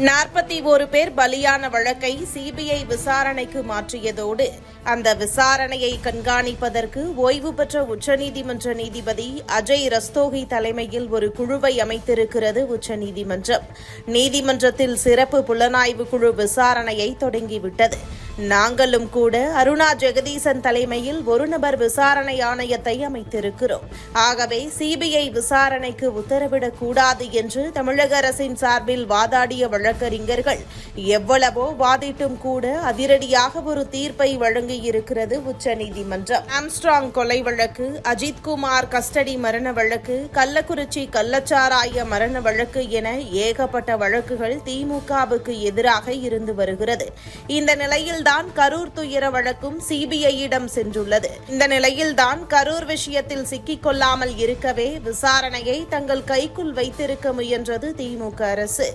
நாற்பத்தி ஒரு பேர் பலியான வழக்கை சிபிஐ விசாரணைக்கு மாற்றியதோடு அந்த விசாரணையை கண்காணிப்பதற்கு ஓய்வு பெற்ற உச்சநீதிமன்ற நீதிபதி அஜய் ரஸ்தோகி தலைமையில் ஒரு குழுவை அமைத்திருக்கிறது உச்சநீதிமன்றம். நீதிமன்றத்தில் சிறப்பு புலனாய்வு குழு விசாரணையை தொடங்கிவிட்டது. நாங்களும் கூட அருணா ஜெகதீசன் தலைமையில் ஒரு நபர் விசாரணை ஆணையத்தை அமைத்திருக்கிறோம். ஆகவே சிபிஐ விசாரணைக்கு உத்தரவிடக்கூடாது என்று தமிழக அரசின் சார்பில் வாதாடிய வழக்கறிஞர்கள் எவ்வளவோ வாதிட்டும் கூட அதிரடியாக ஒரு தீர்ப்பை வழங்கியிருக்கிறது உச்சநீதிமன்றம். ஆம்ஸ்ட்ராங் கொலை வழக்கு அஜித்குமார் கஸ்டடி மரண வழக்கு கள்ளக்குறிச்சி கள்ளச்சாராய மரண வழக்கு என ஏகப்பட்ட வழக்குகள் திமுகவுக்கு எதிராக இருந்து வருகிறது. இந்த நிலையில் தான் கரூர் துயர வழக்கும் சிபிஐயிடம் சென்றுள்ளது. இந்த நிலையில்தான் கரூர் விஷயத்தில் சிக்கிக் கொள்ளாமல் இருக்கவே விசாரணையை தங்கள் கைக்குள் வைத்திருக்க முயன்றது திமுக அரசு.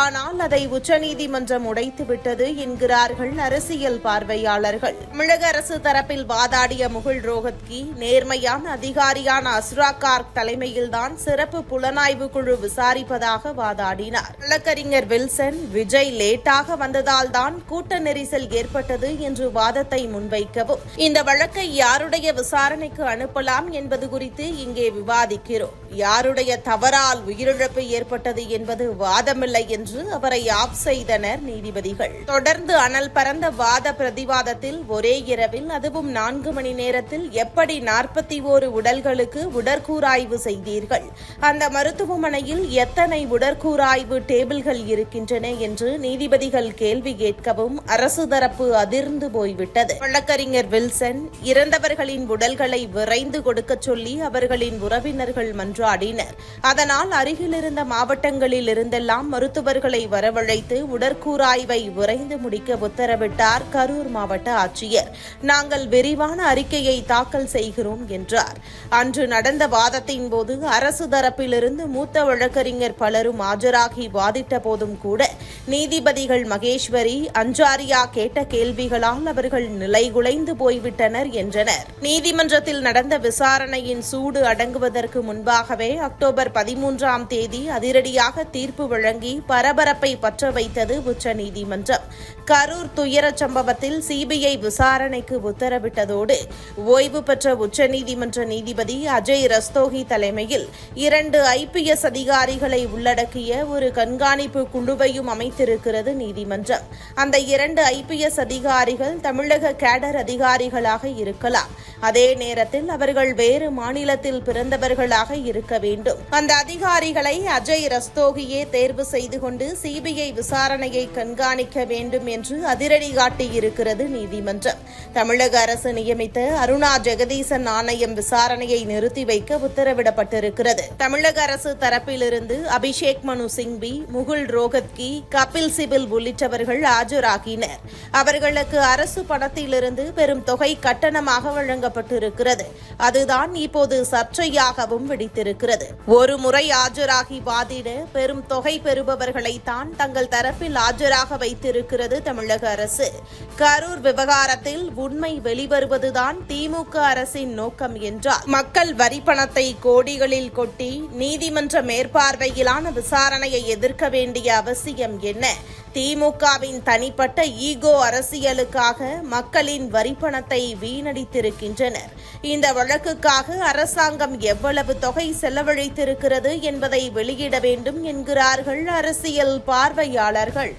ஆனால் அதை உச்சநீதிமன்றம் உடைத்துவிட்டது என்கிறார்கள் அரசியல் பார்வையாளர்கள். தமிழக அரசு தரப்பில் வாதாடிய முகுல் ரோஹத்கி நேர்மையான அதிகாரியான அஸ்ரா கார்க் தலைமையில்தான் சிறப்பு புலனாய்வு குழு விசாரிப்பதாக வாதாடினார். வழக்கறிஞர் வில்சன் விஜய் லேட்டாக வந்ததால்தான் கூட்ட நெரிசல் ஏற்பட்டது என்று வாதத்தை முன்வைக்கவும். இந்த வழக்கை யாருடைய விசாரணைக்கு அனுப்பலாம் என்பது குறித்து இங்கே விவாதிக்கிறோம். யாருடைய தவறால் உயிரிழப்பு ஏற்பட்டது என்பது வாதமில்லை என்று அவரை ஆப் செய்தனர் நீதிபதிகள். தொடர்ந்து அனல் பரந்த வாத பிரதிவாதத்தில் ஒரே இரவில் அதுவும் நான்கு மணி நேரத்தில் எப்படி நாற்பத்தி ஓரு உடல்களுக்கு உடற்கூராய்வு செய்தீர்கள்? அந்த மருத்துவமனையில் எத்தனை உடற்கூராய்வு டேபிள்கள் இருக்கின்றன என்று நீதிபதிகள் கேள்வி கேட்கவும் அரசு தரப்பு அதிர்ந்து போய்விட்டது. வழக்கறிஞர் வில்சன் இறந்தவர்களின் உடல்களை விரைந்து கொடுக்கச் சொல்லி அவர்களின் உறவினர்கள் மன்றாடினர். அதனால் அருகிலிருந்த மாவட்டங்களில் இருந்தெல்லாம் மருத்துவர்களை வரவழைத்து உடற்கூராய்வை விரைந்து முடிக்க உத்தரவிட்டார் கரூர் மாவட்ட ஆட்சியர். நாங்கள் விரிவான அறிக்கையை தாக்கல் செய்கிறோம் என்றார். அன்று நடந்த வாதத்தின் போது அரசு தரப்பிலிருந்து மூத்த வழக்கறிஞர் பலரும் ஆஜராகி வாதிட்ட போதும் கூட நீதிபதிகள் மகேஸ்வரி அஞ்சாரியா கேட்ட கேள்விகளால் அவர்கள் நிலைகுலைந்து போய்விட்டனர் என்றனர். நீதிமன்றத்தில் நடந்த விசாரணையின் சூடு அடங்குவதற்கு முன்பாகவே அக்டோபர் பதிமூன்றாம் தேதி அதிரடியாக தீர்ப்பு வழங்கி பரபரப்பை பற்ற வைத்தது உச்சநீதிமன்றம். கரூர் துயரச் சம்பவத்தில் சிபிஐ விசாரணைக்கு உத்தரவிட்டதோடு ஓய்வு பெற்ற உச்சநீதிமன்ற நீதிபதி அஜய் ரஸ்தோகி தலைமையில் இரண்டு ஐபிஎஸ் அதிகாரிகளை உள்ளடக்கிய ஒரு கண்காணிப்பு குழுவையும் அமைத்திருக்கிறது நீதிமன்றம். அந்த இரண்டு ஐபிஎஸ் அதிகாரிகள் தமிழக கேடர் அதிகாரிகளாக இருக்கலாம். அதே நேரத்தில் அவர்கள் வேறு மாநிலத்தில் பிறந்தவர்களாக இருக்க வேண்டும். அந்த அதிகாரிகளை அஜய் ரஸ்தோகியே தேர்வு செய்து கொண்டு சிபிஐ விசாரணையை கண்காணிக்க வேண்டும் என்று அதிரடி காட்டியிருக்கிறது நீதிமன்றம். தமிழக அரசு நியமித்த அருணா ஜெகதீசன் ஆணையம் விசாரணையை நிறுத்தி வைக்க உத்தரவிடப்பட்டிருக்கிறது. தமிழக அரசு தரப்பிலிருந்து அபிஷேக் மனு சிங்வி முகுல் ரோஹத்கி கபில் சிபில் உள்ளிட்டவர்கள் ஆஜராகினர். அவர் அவர்களுக்கு அரசு பணத்திலிருந்து பெரும் தொகை கட்டணமாக வழங்கப்பட்டிருக்கிறது. அதுதான் இப்போது சர்ச்சையாகவும் வெடித்திருக்கிறது. ஒரு முறை ஆஜராகி வாதிட பெரும் தொகை பெறுபவர்களை தான் தங்கள் தரப்பில் ஆஜராக வைத்திருக்கிறது தமிழக அரசு. கரூர் விவகாரத்தில் உண்மை வெளிவருவதுதான் திமுக அரசின் நோக்கம் என்றார். மக்கள் வரி பணத்தை கோடிகளில் கொட்டி நீதிமன்ற மேற்பார்வையிலான விசாரணையை எதிர்க்க வேண்டிய அவசியம் என்ன? திமுகவின் தனிப்பட்ட ஈகோ அரசியலுக்காக மக்களின் வரிப்பணத்தை வீணடித்திருக்கின்றனர். இந்த வழக்குக்காக அரசாங்கம் எவ்வளவு தொகை செலவழித்திருக்கிறது என்பதை வெளியிட வேண்டும் என்கிறார்கள் அரசியல் பார்வையாளர்கள்.